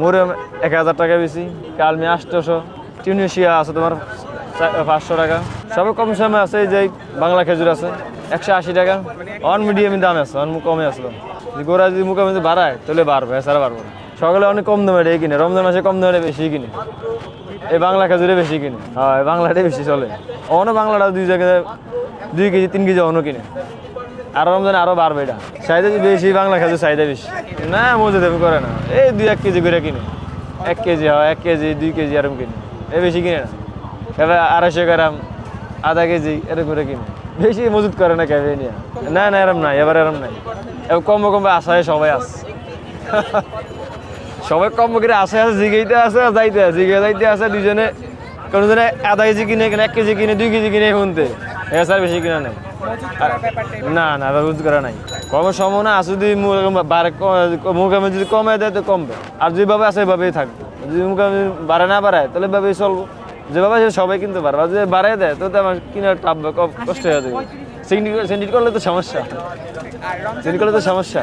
মোরে এক হাজার টাকা বেশি কালমি আটশোশো টিউনিশিয়া আছে তোমার পাঁচশো টাকা। সবে কম সময় আছে, এই যে বাংলা খেজুর আছে, একশো আশি টাকা। অন মিডিয়াম দাম আছে অন কমে আসলো যদি গোড়া যদি মুখে মধ্যে বাড়ায়, তাহলে বাড়বে, এছাড়া বাড়বে সকালে অনেক কম দামে এটাই কিনে, রমজান মাসে কম দামে বেশি কিনে। এই বাংলা খেজুরে বেশি কিনে। হ্যাঁ এই বাংলাটাই বেশি চলে। অন্য বাংলাটা দুই জায়গায়, দুই কেজি, তিন কেজি অন্য কিনে। আরও রমজানে আরও বাড়বে এটা। চাহিদা বেশি, বাংলা খাদ্য চাহিদা বেশি। না, মজুদ আমি করে না। এই দুই এক কেজি করে কিনে। এক কেজি হয়, এক কেজি, দুই কেজি এরকম কিনে। এ বেশি কিনে না। এবার আড়াইশো গ্রাম, আধা কেজি এরকম করে কিনে। বেশি মজুত করে না কেবে নিয়ে। না না এরম নাই, এবার এরম নাই। এবার কম কম আশায় সবাই আস সবাই কম করে আসে আছে, জিগাইতে আছে যাইতে আছে। জিগে যাইতে আছে দুজনে কোনো জনে আধা কেজি কিনে কিনে এক কেজি কিনে, দুই কেজি কিনে শুনতে এছাড়া বেশি কিনা নাই। না না বুঝ করা নাই। কমের সম্ভাবনা আছে যদি মুখামে যদি কমে দেয়, তো কমবে। আর যেভাবে আছে, এভাবেই থাকবে। যদি মুখামে বাড়ে না বাড়ায়, তাহলে এভাবেই চলবো। যেভাবে আছে, সবাই কিনতে পারবে আর যদি বাড়ায় দেয়, তো আমার কিনার টাপ কষ্ট হয়ে যাবে। সিন্ডিকেট করলে তো সমস্যা। সিন্ডিকেট করলে তো সমস্যা।